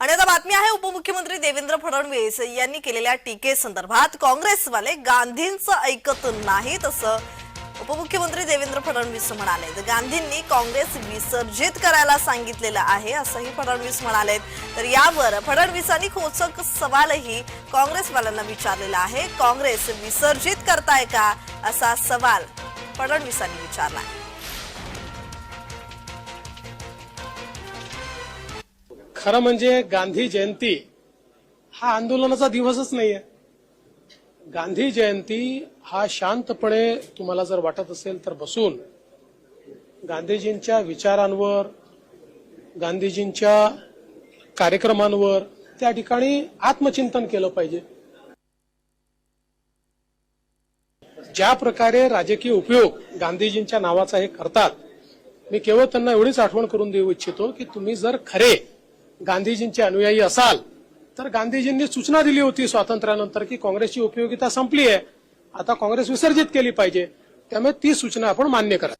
आणि आता बातमी आहे उपमुख्यमंत्री देवेंद्र फडणवीस यांनी केलेल्या टीकेसंदर्भात काँग्रेसवाले गांधींचं ऐकत नाहीत असं उपमुख्यमंत्री देवेंद्र फडणवीस म्हणाले. तर गांधींनी काँग्रेस विसर्जित करायला सांगितलेलं आहे असंही फडणवीस म्हणाले तर यावर फडणवीसांनी खोचक सवालही काँग्रेसवाल्यांना विचारलेला आहे. काँग्रेस विसर्जित करताय का? असा सवाल फडणवीसांनी विचारला आहे खरं म्हणजे गांधी जयंती हा आंदोलनाचा दिवसच नाहीये. गांधी जयंती हा शांतपणे तुम्हाला जर वाटत असेल तर बसून गांधीजींच्या विचारांवर गांधीजींच्या कार्यक्रमांवर त्या ठिकाणी आत्मचिंतन केलं पाहिजे. ज्या प्रकारे राजकीय उपयोग गांधीजींच्या नावाचा हे करतात मी केवळ त्यांना एवढीच आठवण करून देऊ इच्छितो की तुम्ही जर खरे गांधीजींचे अनुयायी असाल तर गांधीजींनी सूचना दिली होती स्वातंत्र्यानंतर की काँग्रेसची उपयोगिता संपली आहे. आता काँग्रेस विसर्जित केली पाहिजे. त्यामुळे ती सूचना आपण मान्य करा.